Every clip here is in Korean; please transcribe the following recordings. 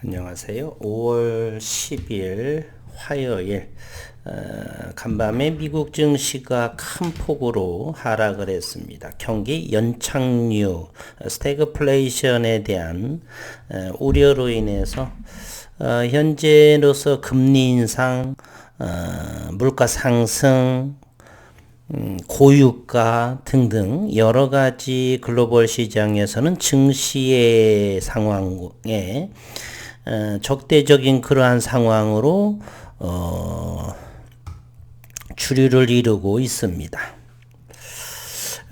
안녕하세요. 5월 10일 화요일 어, 간밤에 미국 증시가 큰 폭으로 하락을 했습니다. 경기 연착륙 스태그플레이션에 대한 어, 우려로 인해서 어, 현재로서 금리 인상, 어, 물가 상승, 음, 고유가 등등 여러 가지 글로벌 시장에서는 증시의 상황에 어, 적대적인 그러한 상황으로 어, 주류를 이루고 있습니다.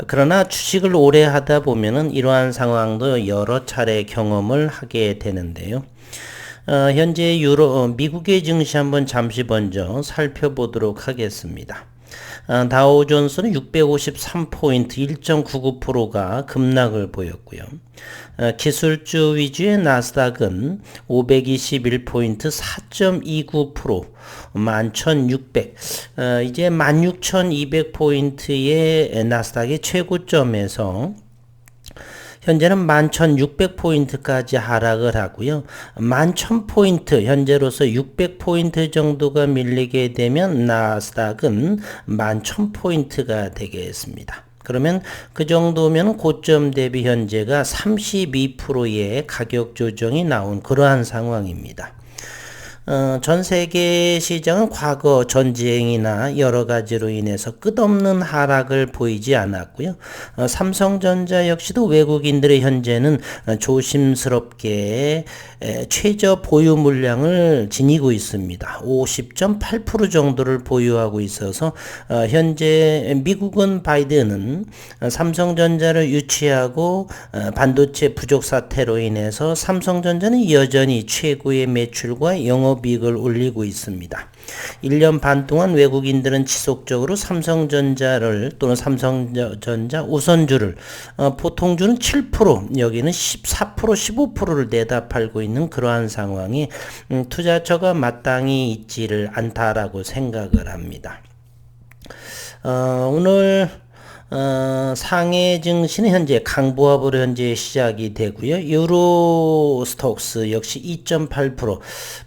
그러나 주식을 오래 하다 보면은 이러한 상황도 여러 차례 경험을 하게 되는데요. 어, 현재 유로 어, 미국의 증시 한번 잠시 먼저 살펴보도록 하겠습니다. 어, 다우존스는 653포인트 1.99%가 급락을 보였고요. 어, 기술주 위주의 나스닥은 521포인트 4.29% 11,600 어, 이제 16,200포인트의 나스닥의 최고점에서 현재는 11,600포인트까지 하락을 하고요. 11,000포인트, 현재로서 600포인트 정도가 밀리게 되면 나스닥은 11,000포인트가 되겠습니다. 그러면 그 정도면 고점 대비 현재가 32%의 가격 조정이 나온 그러한 상황입니다. 어, 전 세계 시장은 과거 전쟁이나 여러 가지로 인해서 끝없는 하락을 보이지 않았고요. 어, 삼성전자 역시도 외국인들의 현재는 어, 조심스럽게 에, 최저 보유 물량을 지니고 있습니다. 50.8% 정도를 보유하고 있어서 어, 현재 미국은 바이든은 어, 삼성전자를 유치하고 어, 반도체 부족 사태로 인해서 삼성전자는 여전히 최고의 매출과 영업 영업이익을 올리고 있습니다. 1년 반 동안 외국인들은 지속적으로 삼성전자를 또는 삼성전자 우선주를 어, 보통주는 7% 여기는 14% 15%를 내다 팔고 있는 그러한 상황이 음, 투자처가 마땅히 있지를 않다라고 생각을 합니다. 어, 오늘 어, 상해 증시는 현재 강보합으로 현재 시작이 되고요. 유로 스톡스 역시 2.8%.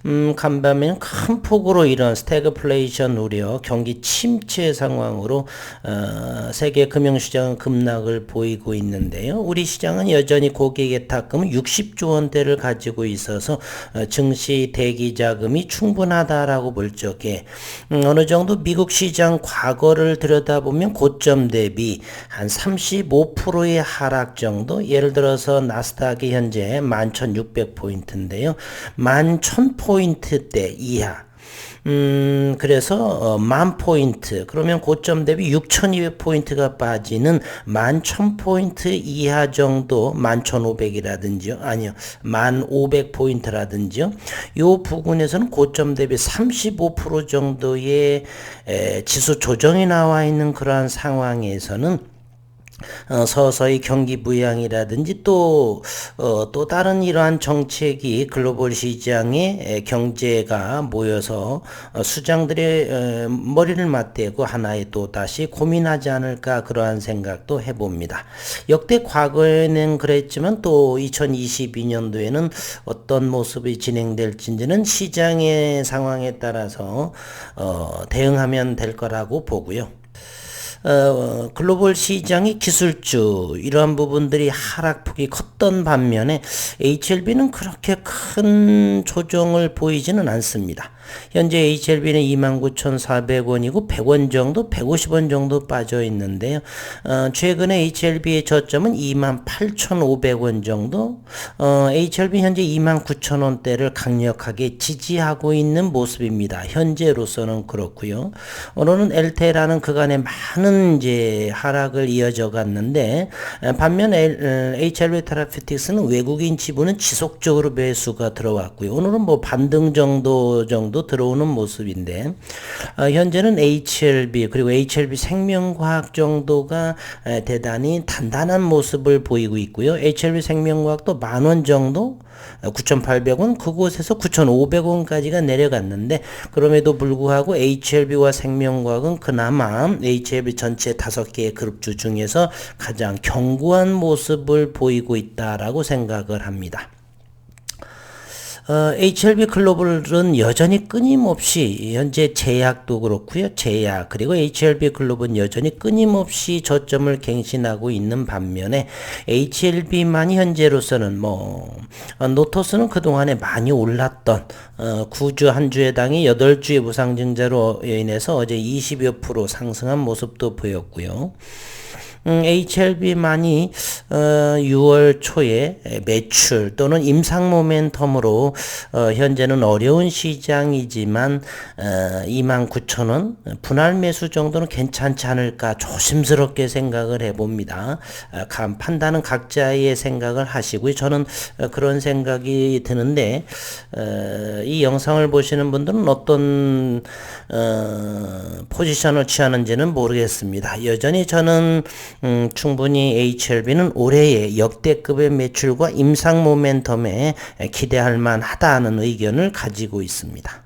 음, 간밤에는 큰 폭으로 이런 스태그플레이션 우려, 경기 침체 상황으로 어, 세계 금융시장은 급락을 보이고 있는데요. 우리 시장은 여전히 고객의 탁금은 60조 원대를 가지고 있어서 어, 증시 대기 자금이 충분하다라고 볼 적에 음, 어느 정도 미국 시장 과거를 들여다보면 고점 대비 한 35%의 하락 정도 예를 들어서 나스닥이 현재 11,600포인트인데요. 11,000포인트대 이하 음, 그래서 어, 만 포인트 그러면 고점 대비 6,200포인트가 빠지는 11,000포인트 이하 정도 11,500이라든지요. 아니요. 1,500포인트라든지요. 요 부분에서는 고점 대비 35% 정도의 에, 지수 조정이 나와 있는 그러한 상황에서는 어, 서서히 경기 부양이라든지 또, 어, 또 다른 이러한 정책이 글로벌 시장에 경제가 모여서 어, 수장들의 어, 머리를 맞대고 하나의 또 다시 고민하지 않을까 그러한 생각도 해봅니다. 역대 과거에는 그랬지만 또 2022년도에는 어떤 모습이 진행될지는 시장의 상황에 따라서 어, 대응하면 될 거라고 보고요. 어, 글로벌 시장의 기술주 이러한 부분들이 하락폭이 컸던 반면에 HLB는 그렇게 큰 조정을 보이지는 않습니다. 현재 HLB는 29,400원이고 100원 정도, 150원 정도 빠져 있는데요. 어, 최근에 HLB의 저점은 28,500원 정도, 어, HLB 현재 29,000원대를 강력하게 지지하고 있는 모습입니다. 현재로서는 그렇고요. 오늘은 엘테라는 그간에 많은 이제 하락을 이어져 갔는데 반면 HLB 테라피틱스는 외국인 지분은 지속적으로 매수가 들어왔고요. 오늘은 뭐 반등 정도 정도 들어오는 모습인데 어, 현재는 HLB 그리고 HLB 생명과학 정도가 에, 대단히 단단한 모습을 보이고 있고요. HLB 생명과학도 만 원 정도 9,800원 그곳에서 9,500원까지가 내려갔는데 그럼에도 불구하고 HLB와 생명과학은 그나마 HLB 전체 다섯 개의 그룹주 중에서 가장 견고한 모습을 보이고 있다라고 생각을 합니다. 어, HLB 글로벌은 여전히 끊임없이 현재 제약도 그렇고요. 제약 그리고 HLB 글로벌은 여전히 끊임없이 저점을 갱신하고 있는 반면에 HLB만이 현재로서는 뭐 어, 노토스는 그동안에 많이 올랐던 어, 9주 한 주에 당이 8주의 부상증자로 인해서 어제 20여 프로 상승한 모습도 보였고요. 음, HLB만이 어, 6월 초에 매출 또는 임상 모멘텀으로 어, 현재는 어려운 시장이지만 어, 29,000원 분할 매수 정도는 괜찮지 않을까 조심스럽게 생각을 해봅니다. 어, 판단은 각자의 생각을 하시고요. 저는 어, 그런 생각이 드는데 어, 이 영상을 보시는 분들은 어떤 어, 포지션을 취하는지는 모르겠습니다. 여전히 저는 음, 충분히 HLB는 올해의 역대급의 매출과 임상 모멘텀에 기대할 만하다는 의견을 가지고 있습니다.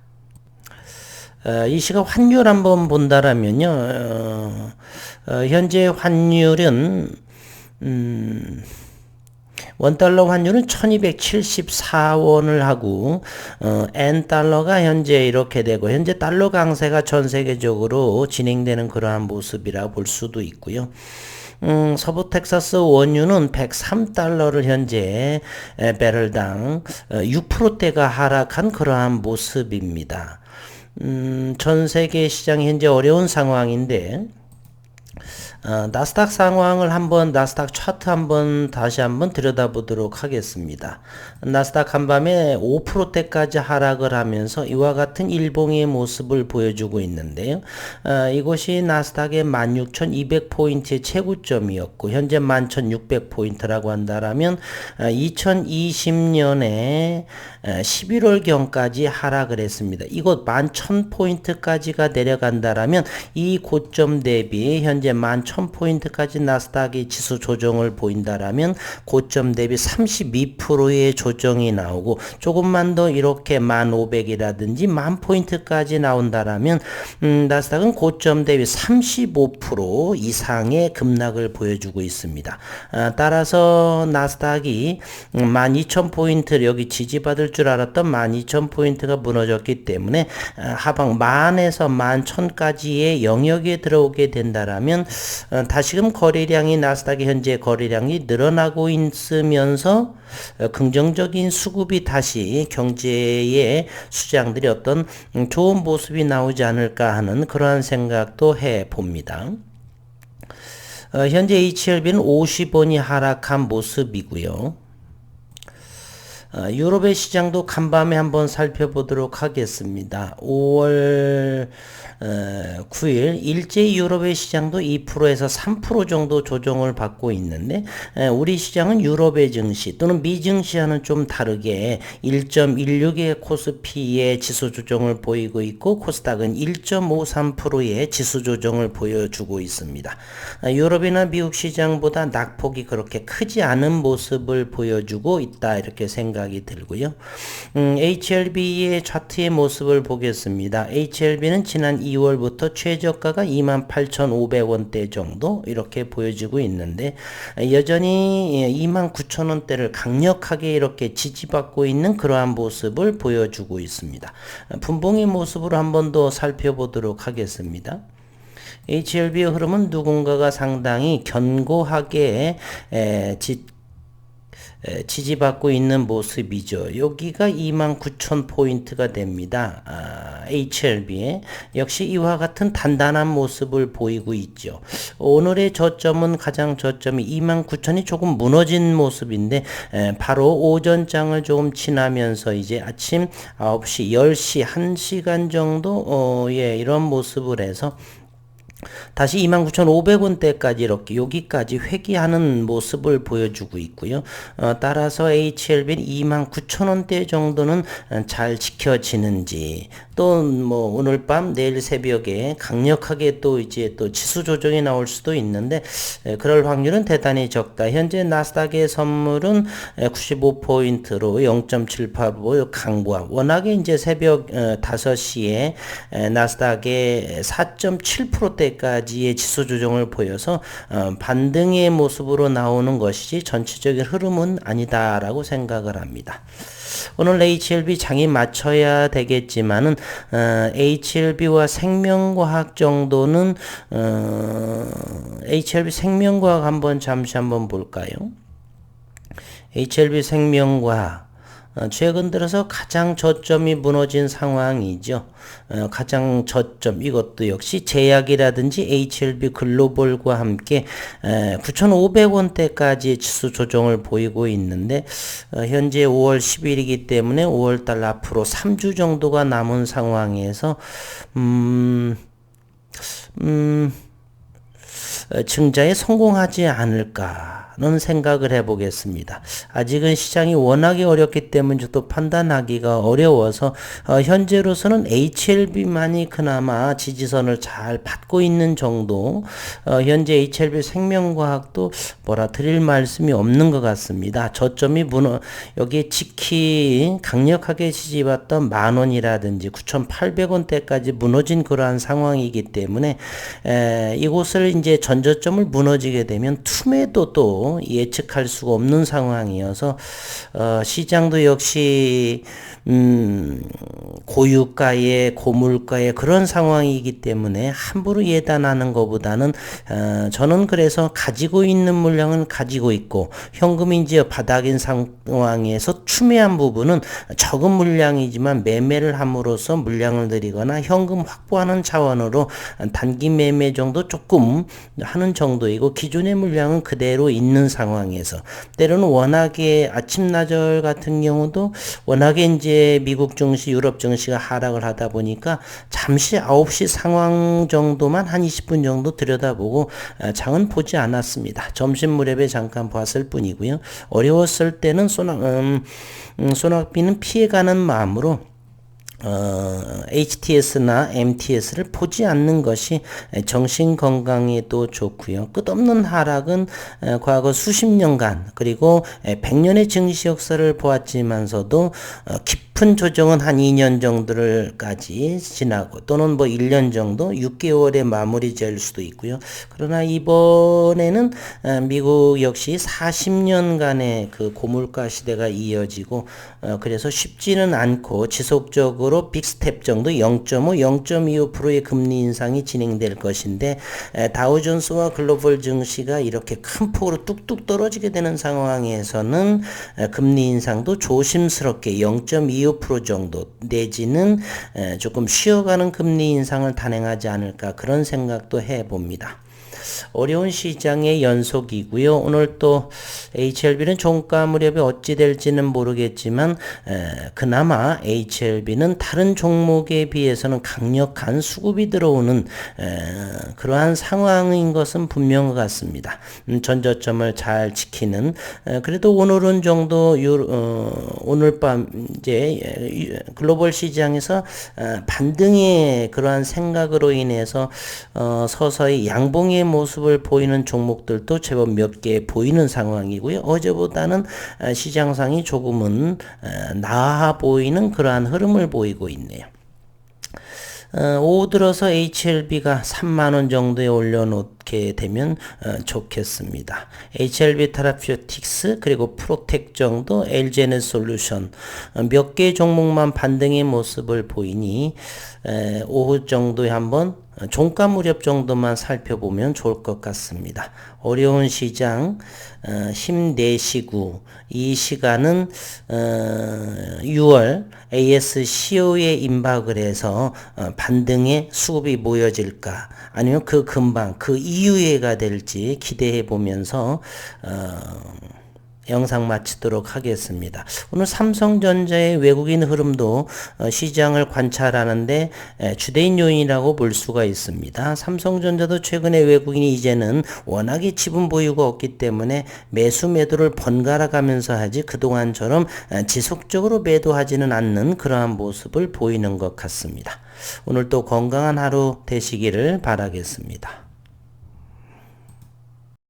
어, 이 시각 환율 한번 본다라면요, 어, 어, 현재 환율은 음, 원달러 환율은 1274원을 하고 어, N 달러가 현재 이렇게 되고 현재 달러 강세가 전 세계적으로 진행되는 그러한 모습이라 볼 수도 있고요. 음, 서부 텍사스 원유는 103달러를 현재 배럴당 6%대가 어, 하락한 그러한 모습입니다. 음, 전 세계 시장 현재 어려운 상황인데 어, 나스닥 상황을 한번 나스닥 차트 한번 다시 한번 들여다보도록 하겠습니다. 나스닥 한밤에 5%대까지 하락을 하면서 이와 같은 일봉의 모습을 보여주고 있는데요. 어, 이곳이 나스닥의 16,200포인트의 최고점이었고 현재 11,600포인트라고 한다라면 어, 2020년에 11월경까지 하락을 했습니다. 이곳 11,000포인트까지가 내려간다라면 이 고점 대비 현재 11,000 포인트까지 나스닥이 지수 조정을 보인다라면 고점 대비 32%의 조정이 나오고 조금만 더 이렇게 1,500이라든지 1,000포인트까지 나온다라면 음, 나스닥은 고점 대비 35% 이상의 급락을 보여주고 있습니다. 아, 따라서 나스닥이 12,000포인트 여기 지지받을 줄 알았던 12,000포인트가 무너졌기 때문에 아, 하방 만에서 11,000까지의 영역에 들어오게 된다라면 어, 다시금 거래량이 나스닥의 현재 거래량이 늘어나고 있으면서 어, 긍정적인 수급이 다시 경제의 수장들이 어떤 음, 좋은 모습이 나오지 않을까 하는 그러한 생각도 해 봅니다. 어, 현재 HLB는 50원이 하락한 모습이고요. 어, 유럽의 시장도 간밤에 한번 살펴보도록 하겠습니다. 5월 9일 일제 유럽의 시장도 2%에서 3% 정도 조정을 받고 있는데 우리 시장은 유럽의 증시 또는 미증시와는 좀 다르게 1.16의 코스피의 지수 조정을 보이고 있고 코스닥은 1.53%의 지수 조정을 보여주고 있습니다. 아, 유럽이나 미국 시장보다 낙폭이 그렇게 크지 않은 모습을 보여주고 있다 이렇게 생각 이 들고요. 음, HLB의 차트의 모습을 보겠습니다. HLB는 지난 2월부터 최저가가 28,500원대 정도 이렇게 보여지고 있는데 여전히 29,000원대를 강력하게 이렇게 지지받고 있는 그러한 모습을 보여주고 있습니다. 분봉의 모습으로 한 번 더 살펴보도록 하겠습니다. HLB의 흐름은 누군가가 상당히 견고하게 지, 지지받고 있는 모습이죠. 여기가 29,000포인트가 됩니다. 아, HLB에 역시 이와 같은 단단한 모습을 보이고 있죠. 오늘의 저점은 가장 저점이 29,000이 조금 무너진 모습인데 에, 바로 오전장을 조금 지나면서 이제 아침 9시, 10시, 1시간 정도 어, 예, 이런 모습을 해서 다시 29,500원대까지 이렇게 여기까지 회귀하는 모습을 보여주고 있고요. 어, 따라서 HLB는 29,000원대 정도는 어, 잘 지켜지는지 또 뭐 오늘 밤 내일 새벽에 강력하게 또 이제 또 지수 조정이 나올 수도 있는데 에, 그럴 확률은 대단히 적다. 현재 나스닥의 선물은 95포인트로 0.78% 강보함. 워낙에 이제 새벽 어, 5시에 에, 나스닥의 4.7%대 까지의 지수 조정을 보여서 어, 반등의 모습으로 나오는 것이지 전체적인 흐름은 아니다라고 생각을 합니다. 오늘 HLB 장이 맞춰야 되겠지만은 어, HLB와 생명과학 정도는 어, HLB 생명과학 한번 잠시 한번 볼까요? HLB 생명과학 어, 최근 들어서 가장 저점이 무너진 상황이죠. 어, 가장 저점 이것도 역시 제약이라든지 HLB 글로벌과 함께 9,500원대까지 지수 조정을 보이고 있는데 어, 현재 5월 10일이기 때문에 5월 달 앞으로 3주 정도가 남은 상황에서 음, 음, 증자에 성공하지 않을까. 는 생각을 해보겠습니다. 아직은 시장이 워낙에 어렵기 때문에 저도 판단하기가 어려워서 어, 현재로서는 HLB만이 그나마 지지선을 잘 받고 있는 정도 어, 현재 HLB 생명과학도 뭐라 드릴 말씀이 없는 것 같습니다. 저점이 무너 여기에 지키 강력하게 지지받던 만원이라든지 9,800원대까지 무너진 그러한 상황이기 때문에 에, 이곳을 이제 전저점을 무너지게 되면 툼에도 또 예측할 수가 없는 상황이어서 어, 시장도 역시 음, 고유가의 고물가의 그런 상황이기 때문에 함부로 예단하는 것보다는 어, 저는 그래서 가지고 있는 물량은 가지고 있고 이제 바닥인 상황에서 추매한 부분은 적은 물량이지만 매매를 함으로써 물량을 들이거나 현금 확보하는 차원으로 단기 매매 정도 조금 하는 정도이고 기존의 물량은 그대로 있는 상황에서 때로는 워낙에 아침 나절 같은 경우도 워낙에 이제 미국 증시, 유럽 증시가 하락을 하다 보니까 잠시 9시 상황 정도만 한 20분 정도 들여다보고 아, 장은 보지 않았습니다. 점심 무렵에 잠깐 봤을 뿐이고요. 어려웠을 때는 소낙, 음, 음, 소낙비는 피해가는 마음으로 어, HTS나 MTS를 보지 않는 것이 정신 건강에도 좋고요. 끝없는 하락은 과거 수십 년간 그리고 100년의 증시 역사를 보았지만서도 어, 깊은 조정은 한 2년 정도를까지 지나고 또는 뭐 1년 정도 6개월에 마무리 될 수도 있고요. 그러나 이번에는 어, 미국 역시 40년간의 그 고물가 시대가 이어지고 어, 그래서 쉽지는 않고 지속적으로 정도로 빅스텝 정도 0.5, 0.25%의 금리 인상이 진행될 것인데 다우존스와 글로벌 증시가 이렇게 큰 폭으로 뚝뚝 떨어지게 되는 상황에서는 금리 인상도 조심스럽게 0.25% 정도 내지는 조금 쉬어가는 금리 인상을 단행하지 않을까 그런 생각도 해봅니다. 어려운 시장의 연속이고요. 오늘 또 HLB는 종가 무렵에 어찌 될지는 모르겠지만 에, 그나마 HLB는 다른 종목에 비해서는 강력한 수급이 들어오는 에, 그러한 상황인 것은 분명한 것 같습니다. 음, 전저점을 잘 지키는 에, 그래도 오늘은 정도 유, 어, 오늘 밤 이제 글로벌 시장에서 어, 반등의 그러한 생각으로 인해서 어, 서서히 양봉의 모습을 보이는 종목들도 제법 몇 개 보이는 상황이고요. 어제보다는 아, 시장상이 조금은 아, 나아 보이는 그러한 흐름을 보이고 있네요. 어, 오후 들어서 HLB가 3만원 정도에 올려놓게 되면 어, 좋겠습니다. HLB 타라퓨틱스 그리고 프로텍 정도 LGN 솔루션 어, 몇개 종목만 반등의 모습을 보이니 에, 오후 정도에 한번 종가 무렵 정도만 살펴보면 좋을 것 같습니다. 어려운 시장 어, 힘내시고 이 시간은 어, 6월 ASCO에 임박을 해서 어, 반등의 수급이 모여질까 아니면 그 금방 그 이후에가 될지 기대해 보면서 어, 영상 마치도록 하겠습니다. 오늘 삼성전자의 외국인 흐름도 어, 시장을 관찰하는데 에, 주된 요인이라고 볼 수가 있습니다. 삼성전자도 최근에 외국인이 이제는 워낙에 지분 보유가 없기 때문에 매수 매도를 번갈아 가면서 하지 그동안처럼 에, 지속적으로 매도하지는 않는 그러한 모습을 보이는 것 같습니다. 오늘 또 건강한 하루 되시기를 바라겠습니다.